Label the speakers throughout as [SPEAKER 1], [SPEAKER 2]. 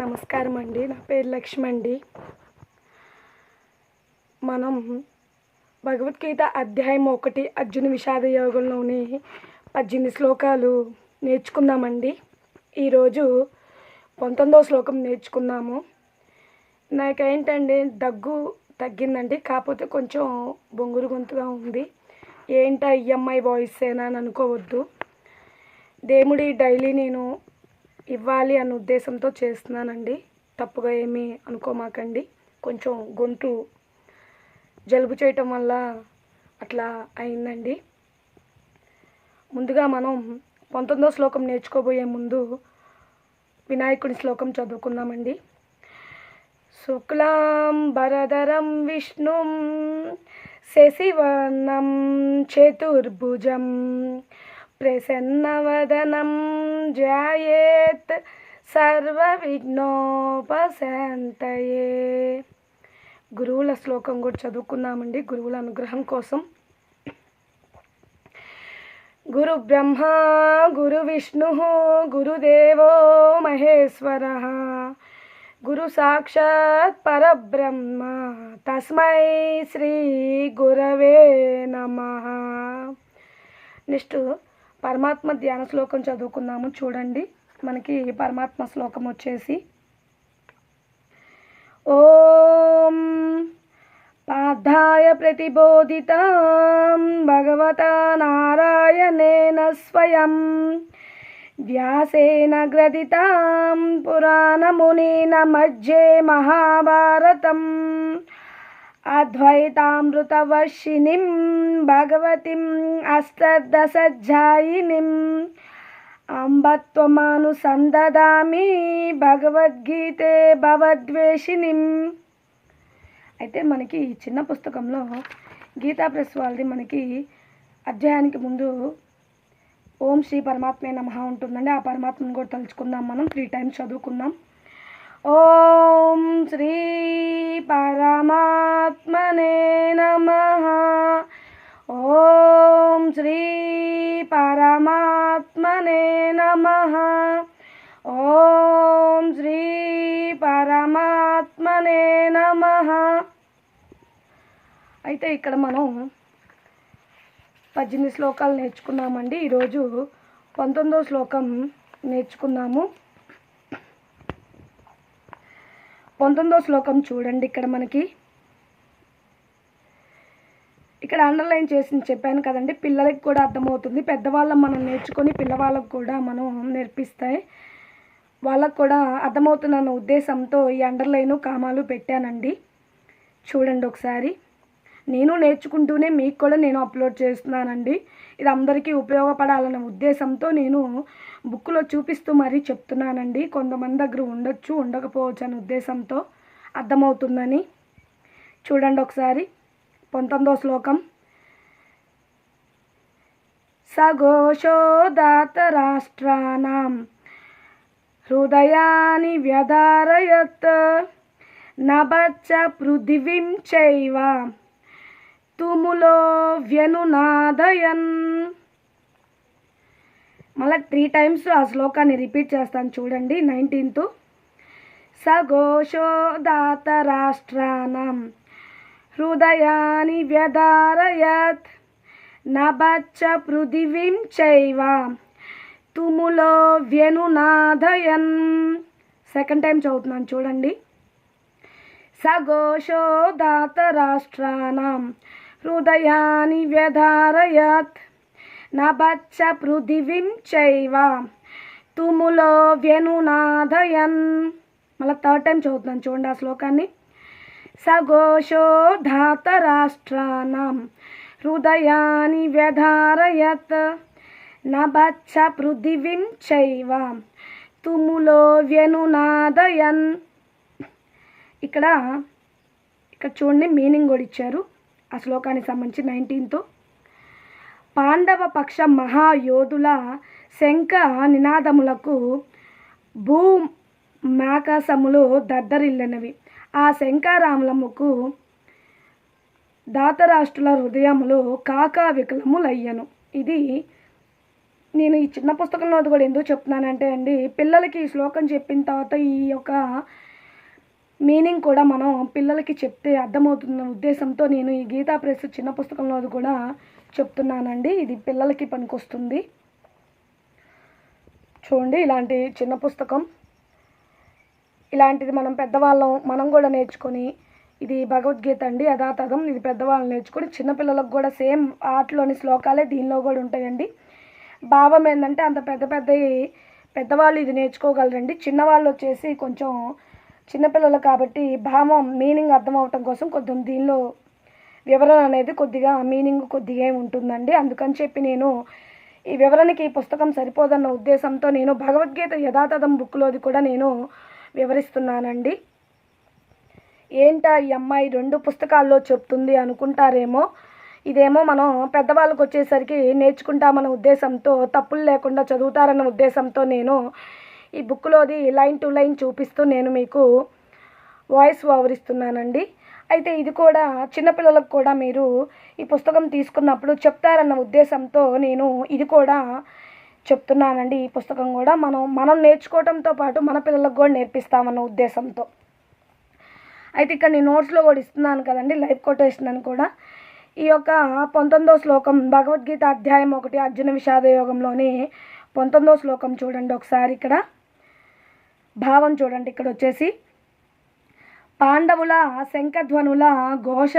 [SPEAKER 1] నమస్కారం అండి నా పేరు లక్ష్మి అండి మనం భగవద్గీత అధ్యాయం ఒకటి అర్జున విషాద యోగంలోని పద్దెనిమిది శ్లోకాలు నేర్చుకుందామండి ఈరోజు పంతొమ్మిదవ శ్లోకం నేర్చుకున్నాము ఏంటండి దగ్గు తగ్గిందండి కాకపోతే కొంచెం బొంగురు గొంతుగా ఉంది ఏంట ఈఎంఐ వాయిస్ ఏనా అని అనుకోవద్దు దేవుడి డైలీ నేను ఇవ్వాలి అన్న ఉద్దేశంతో చేస్తున్నానండి తప్పుగా ఏమీ అనుకోమాకండి కొంచెం గొంతు జలుబు చేయటం వల్ల అట్లా అయిందండి ముందుగా మనం పంతొమ్మిదో శ్లోకం నేర్చుకోబోయే ముందు వినాయకుడి శ్లోకం చదువుకుందామండి శుక్లాం భరధరం విష్ణు శశివర్ణం చతుర్భుజం ప్రసన్నవదనం జాయేత్ సర్వవిఘ్నోపశాంతయే గురువుల శ్లోకం కూడా చదువుకున్నామండి గురువుల అనుగ్రహం కోసం గురు బ్రహ్మ గురు విష్ణు గురుదేవో మహేశ్వర గురు సాక్షాత్ పరబ్రహ్మ తస్మై శ్రీ గురవే నమ నెక్స్ట్ పరమాత్మ ధ్యాన శ్లోకం చదువుకుందాము చూడండి మనకి పరమాత్మ శ్లోకం వచ్చేసి ఓం పాధాయ ప్రతిబోధిత భగవతా నారాయణేన స్వయం వ్యాసేన గ్రథితాం పురాణమునీన మధ్యే మహాభారతం अद्वैतामृतवर्षिणीं భగవతిం अष्टदसज्जायिनीम् అంబత్వమాను त्वमनुसन्ददामि భగవద్గీతే భవద్వేషిణిం అయితే మనకి ఈ చిన్న పుస్తకంలో గీతా ప్రెస్ వాళ్ళది మనకి అధ్యాయానికి ముందు ఓం శ్రీ పరమాత్మే నమ ఉంటుందండి ఆ పరమాత్మను కూడా తలుచుకుందాం మనం త్రీ టైమ్స్ చదువుకుందాం ఓం శ్రీ పరమాత్మనే నమ ఓం శ్రీ పరమాత్మనే నమ ఓం శ్రీ పరమాత్మనే నమ అయితే ఇక్కడ మనం పద్దెనిమిది శ్లోకాలు నేర్చుకున్నామండి ఈరోజు పంతొమ్మిదో శ్లోకం నేర్చుకున్నాము పంతొమ్మిదో శ్లోకం చూడండి ఇక్కడ మనకి ఇక్కడ అండర్లైన్ చేసి చెప్పాను కదండి పిల్లలకి కూడా అర్థమవుతుంది పెద్దవాళ్ళం మనం నేర్చుకొని పిల్లవాళ్ళకు కూడా మనం నేర్పిస్తాయి వాళ్ళకు కూడా అర్థమవుతున్న ఉద్దేశంతో ఈ అండర్లైను కామాలు పెట్టానండి చూడండి ఒకసారి నేను నేర్చుకుంటూనే మీకు కూడా నేను అప్లోడ్ చేస్తున్నానండి ఇది అందరికీ ఉపయోగపడాలనే ఉద్దేశంతో నేను బుక్లో చూపిస్తూ మరీ చెప్తున్నానండి కొంతమంది దగ్గర ఉండొచ్చు ఉండకపోవచ్చు అనే ఉద్దేశంతో అర్థమవుతుందని చూడండి ఒకసారి పంతొమ్మిదో శ్లోకం రాష్ట్రానం హృదయాన్ని వ్యధారయత్ నభచ్చ పృథివీం చైవ తుములో వ్యనునాదయన్ మళ్ళీ త్రీ టైమ్స్ ఆ శ్లోకాన్ని రిపీట్ చేస్తాను చూడండి నైన్టీన్త్ సఘోషోదాత రాష్ట్రానం హృదయాన్ని వ్యధారయత్ నభచ్చ పృథివీం చైవ తుములో వ్యనునాదయన్ సెకండ్ టైం చదువుతున్నాను చూడండి సఘోషోదాత రాష్ట్రానం హృదయాని వ్యధారయత్ నభచ్చ పృథివీం చైవ తుములో వ్యనునాదయన్ మళ్ళీ థర్డ్ టైం చదువుతున్నాను చూడండి ఆ శ్లోకాన్ని రాష్ట్రానం హృదయాన్ని వ్యధారయత్ నభచ్చ పృథివీం చైవ తుములో వ్యనునాదయన్ ఇక్కడ ఇక్కడ చూడండి మీనింగ్ కూడా ఇచ్చారు ఆ శ్లోకానికి సంబంధించి నైన్టీన్త్ పాండవ పక్ష మహాయోధుల శంఖ నినాదములకు భూ మాకాశములు దద్దరిల్లనవి ఆ శంకారాములముకు దాతరాష్ట్రుల హృదయములు కాకా వికలములయ్యను ఇది నేను ఈ చిన్న పుస్తకంలో కూడా ఎందుకు చెప్తున్నానంటే అండి పిల్లలకి ఈ శ్లోకం చెప్పిన తర్వాత ఈ యొక్క మీనింగ్ కూడా మనం పిల్లలకి చెప్తే అర్థమవుతున్న ఉద్దేశంతో నేను ఈ గీతా ప్రెస్ చిన్న పుస్తకంలో కూడా చెప్తున్నానండి ఇది పిల్లలకి పనికొస్తుంది చూడండి ఇలాంటి చిన్న పుస్తకం ఇలాంటిది మనం పెద్దవాళ్ళం మనం కూడా నేర్చుకొని ఇది భగవద్గీత అండి యథాతథం ఇది పెద్దవాళ్ళు నేర్చుకొని చిన్నపిల్లలకు కూడా సేమ్ ఆటలోని శ్లోకాలే దీనిలో కూడా ఉంటాయండి భావం ఏంటంటే అంత పెద్ద పెద్ద పెద్దవాళ్ళు ఇది నేర్చుకోగలరండి చిన్నవాళ్ళు వచ్చేసి కొంచెం చిన్నపిల్లలు కాబట్టి భావం మీనింగ్ అర్థం అవటం కోసం కొద్దిగా దీనిలో వివరణ అనేది కొద్దిగా మీనింగ్ కొద్దిగా ఉంటుందండి అందుకని చెప్పి నేను ఈ వివరణకి ఈ పుస్తకం సరిపోదన్న ఉద్దేశంతో నేను భగవద్గీత యథాతథం బుక్లోది కూడా నేను వివరిస్తున్నానండి ఏంటా ఈ అమ్మాయి రెండు పుస్తకాల్లో చెప్తుంది అనుకుంటారేమో ఇదేమో మనం పెద్దవాళ్ళకు వచ్చేసరికి నేర్చుకుంటామన్న ఉద్దేశంతో తప్పులు లేకుండా చదువుతారన్న ఉద్దేశంతో నేను ఈ బుక్లోది లైన్ టు లైన్ చూపిస్తూ నేను మీకు వాయిస్ ఓవర్ ఇస్తున్నానండి అయితే ఇది కూడా చిన్నపిల్లలకు కూడా మీరు ఈ పుస్తకం తీసుకున్నప్పుడు చెప్తారన్న ఉద్దేశంతో నేను ఇది కూడా చెప్తున్నానండి ఈ పుస్తకం కూడా మనం మనం నేర్చుకోవడంతో పాటు మన పిల్లలకు కూడా నేర్పిస్తామన్న ఉద్దేశంతో అయితే ఇక్కడ నేను నోట్స్లో కూడా ఇస్తున్నాను కదండి లైఫ్ కొటేషన్ అని కూడా ఈ యొక్క పంతొమ్మిదో శ్లోకం భగవద్గీత అధ్యాయం ఒకటి అర్జున విషాద యోగంలోని పంతొమ్మిదో శ్లోకం చూడండి ఒకసారి ఇక్కడ భావం చూడండి ఇక్కడ వచ్చేసి పాండవుల శంఖధ్వనుల ఘోష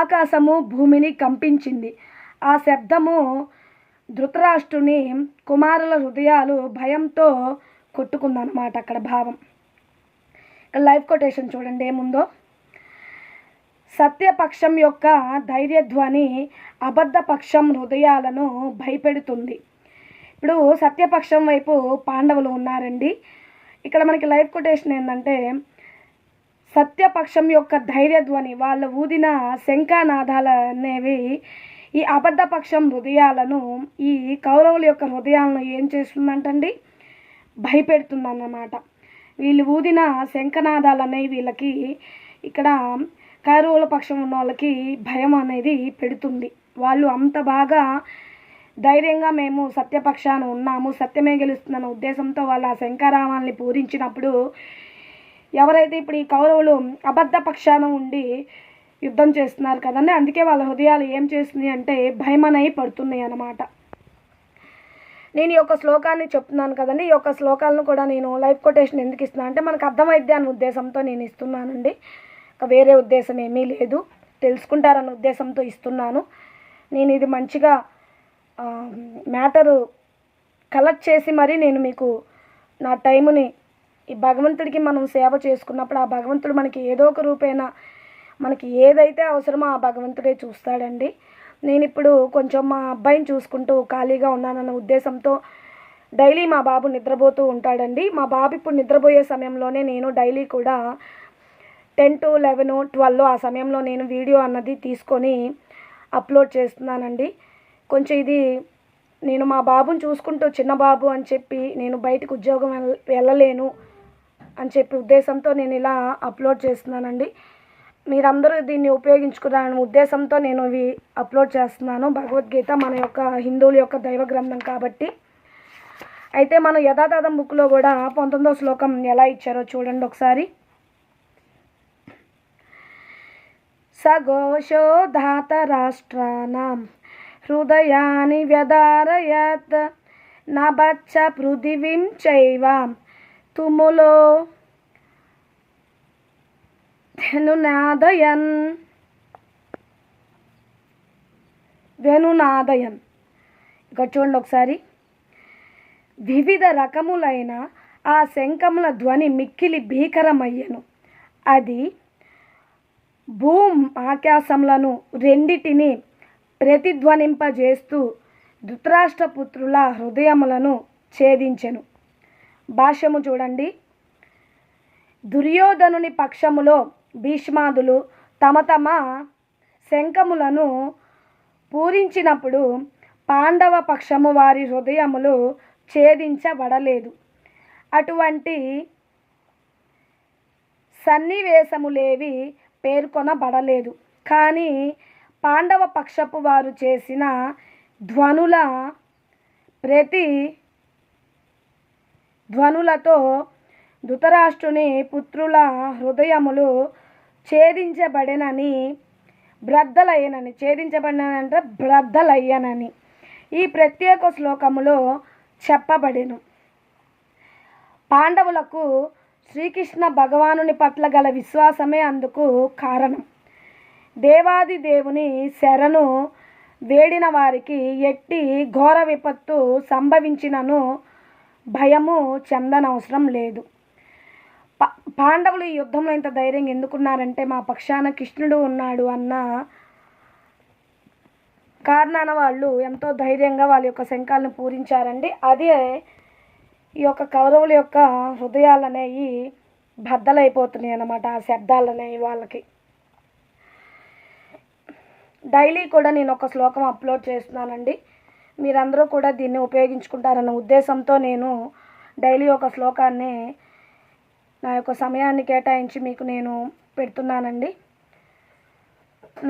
[SPEAKER 1] ఆకాశము భూమిని కంపించింది ఆ శబ్దము ధృతరాష్ట్రుని కుమారుల హృదయాలు భయంతో కొట్టుకుందన్నమాట అక్కడ భావం ఇక్కడ లైఫ్ కొటేషన్ చూడండి ఏముందో సత్యపక్షం యొక్క ధైర్యధ్వని అబద్ధపక్షం హృదయాలను భయపెడుతుంది ఇప్పుడు సత్యపక్షం వైపు పాండవులు ఉన్నారండి ఇక్కడ మనకి లైవ్ కొటేషన్ ఏంటంటే సత్యపక్షం యొక్క ధైర్యధ్వని వాళ్ళు ఊదిన అనేవి ఈ అబద్ధపక్షం హృదయాలను ఈ కౌరవుల యొక్క హృదయాలను ఏం చేస్తుందంటండి భయపెడుతుందన్నమాట వీళ్ళు ఊదిన శంఖనాదాలు అనేవి వీళ్ళకి ఇక్కడ కౌరవుల పక్షం ఉన్న వాళ్ళకి భయం అనేది పెడుతుంది వాళ్ళు అంత బాగా ధైర్యంగా మేము సత్యపక్షాన ఉన్నాము సత్యమే గెలుస్తుందన్న ఉద్దేశంతో వాళ్ళు ఆ శంకరామాన్ని పూరించినప్పుడు ఎవరైతే ఇప్పుడు ఈ కౌరవులు అబద్ధ పక్షాన ఉండి యుద్ధం చేస్తున్నారు కదండి అందుకే వాళ్ళ హృదయాలు ఏం చేస్తున్నాయి అంటే భయమనై పడుతున్నాయి అన్నమాట నేను ఈ యొక్క శ్లోకాన్ని చెప్తున్నాను కదండి ఈ యొక్క శ్లోకాలను కూడా నేను లైఫ్ కొటేషన్ ఎందుకు ఇస్తున్నాను అంటే మనకు అర్థమైద్ది అన్న ఉద్దేశంతో నేను ఇస్తున్నానండి ఇంకా వేరే ఉద్దేశం ఏమీ లేదు తెలుసుకుంటారన్న ఉద్దేశంతో ఇస్తున్నాను నేను ఇది మంచిగా మ్యాటరు కలెక్ట్ చేసి మరీ నేను మీకు నా టైముని ఈ భగవంతుడికి మనం సేవ చేసుకున్నప్పుడు ఆ భగవంతుడు మనకి ఏదో ఒక రూపేణ మనకి ఏదైతే అవసరమో ఆ భగవంతుడే చూస్తాడండి నేను ఇప్పుడు కొంచెం మా అబ్బాయిని చూసుకుంటూ ఖాళీగా ఉన్నానన్న ఉద్దేశంతో డైలీ మా బాబు నిద్రపోతూ ఉంటాడండి మా బాబు ఇప్పుడు నిద్రపోయే సమయంలోనే నేను డైలీ కూడా టెన్ టు లెవెన్ ట్వెల్వ్ ఆ సమయంలో నేను వీడియో అన్నది తీసుకొని అప్లోడ్ చేస్తున్నానండి కొంచెం ఇది నేను మా బాబుని చూసుకుంటూ చిన్న బాబు అని చెప్పి నేను బయటకు ఉద్యోగం వెళ్ళలేను అని చెప్పి ఉద్దేశంతో నేను ఇలా అప్లోడ్ చేస్తున్నానండి మీరందరూ దీన్ని ఉపయోగించుకున్న ఉద్దేశంతో నేను ఇవి అప్లోడ్ చేస్తున్నాను భగవద్గీత మన యొక్క హిందువుల యొక్క దైవ గ్రంథం కాబట్టి అయితే మన యథాతథం బుక్లో కూడా పంతొమ్మిదో శ్లోకం ఎలా ఇచ్చారో చూడండి ఒకసారి సఘోషో రాష్ట్రానం హృదయాన్ని వ్యధారయత్ నభచ్చ పృథివీం చైవ తుములో ధనునాదయన్ వెనునాదయన్ ఇక్కడ చూడండి ఒకసారి వివిధ రకములైన ఆ శంఖముల ధ్వని మిక్కిలి భీకరమయ్యను అది భూమ్ ఆకాశములను రెండిటిని ప్రతిధ్వనింపజేస్తూ ధృతరాష్ట్రపుత్రుల హృదయములను ఛేదించెను భాష్యము చూడండి దుర్యోధనుని పక్షములో భీష్మాదులు తమ తమ శంఖములను పూరించినప్పుడు పాండవ పక్షము వారి హృదయములు ఛేదించబడలేదు అటువంటి సన్నివేశములేవి పేర్కొనబడలేదు కానీ పాండవ పక్షపు వారు చేసిన ధ్వనుల ప్రతి ధ్వనులతో ధృతరాష్ట్రుని పుత్రుల హృదయములు ఛేదించబడినని బ్రద్దలయ్యనని ఛేదించబడినంటే బ్రద్దలయ్యనని ఈ ప్రత్యేక శ్లోకములో చెప్పబడెను పాండవులకు శ్రీకృష్ణ భగవానుని పట్ల గల విశ్వాసమే అందుకు కారణం దేవాది దేవుని శరణు వేడిన వారికి ఎట్టి ఘోర విపత్తు సంభవించినను భయము చెందనవసరం లేదు పాండవులు ఈ యుద్ధంలో ఇంత ధైర్యం ఎందుకున్నారంటే మా పక్షాన కృష్ణుడు ఉన్నాడు అన్న కారణాన వాళ్ళు ఎంతో ధైర్యంగా వాళ్ళ యొక్క శంఖాలను పూరించారండి అదే ఈ యొక్క కౌరవుల యొక్క హృదయాలనేవి బద్దలైపోతున్నాయి అన్నమాట ఆ శబ్దాలనేవి వాళ్ళకి డైలీ కూడా నేను ఒక శ్లోకం అప్లోడ్ చేస్తున్నానండి మీరందరూ కూడా దీన్ని ఉపయోగించుకుంటారన్న ఉద్దేశంతో నేను డైలీ ఒక శ్లోకాన్ని నా యొక్క సమయాన్ని కేటాయించి మీకు నేను పెడుతున్నానండి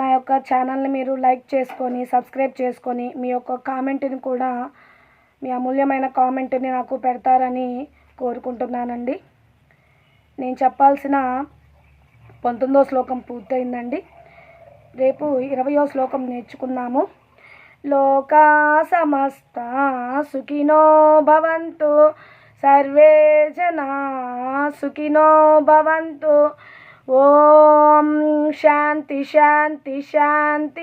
[SPEAKER 1] నా యొక్క ఛానల్ని మీరు లైక్ చేసుకొని సబ్స్క్రైబ్ చేసుకొని మీ యొక్క కామెంట్ని కూడా మీ అమూల్యమైన కామెంట్ని నాకు పెడతారని కోరుకుంటున్నానండి నేను చెప్పాల్సిన పంతొమ్మిదో శ్లోకం పూర్తయిందండి రేపు ఇరవయో శ్లోకం నేర్చుకున్నాము లోకా సమస్త సుఖినో భవంతు సర్వే జనా సుఖినో భవంతు ఓం శాంతి శాంతి శాంతి